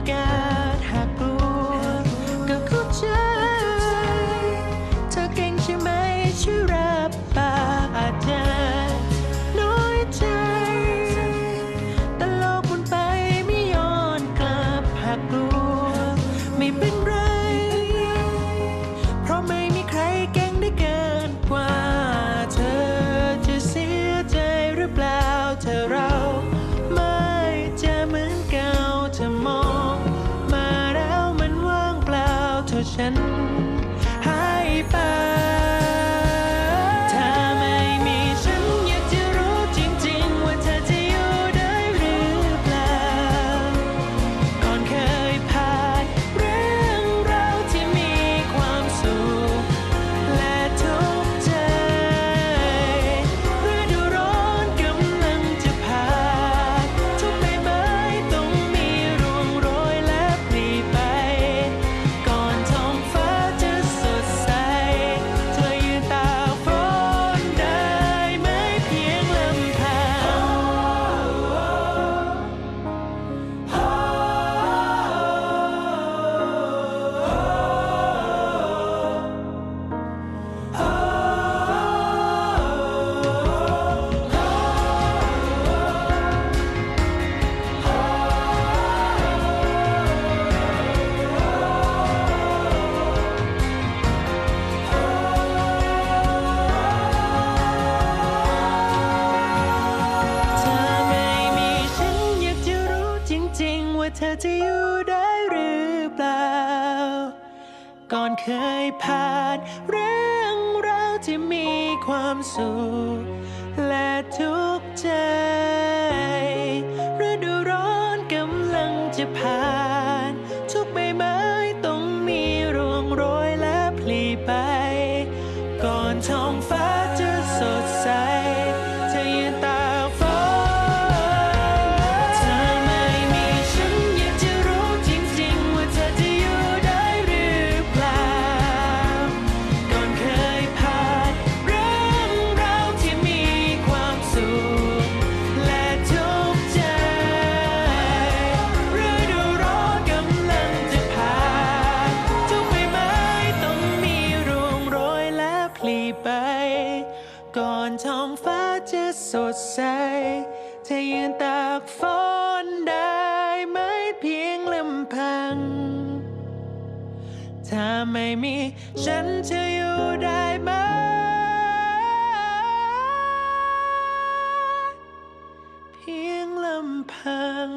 again. pretend เธอจะอยู่ได้หรือเปล่า ก่อนเคยผ่านเรื่องราวที่มีความสุขและทุกใจฤดูร้อนกำลังจะผ่าน สดใสเธอยืนตากฝนได้ไหมเพียงลำพัง ถ้าไม่มีฉันเธออยู่ได้ไหม เพียงลำพัง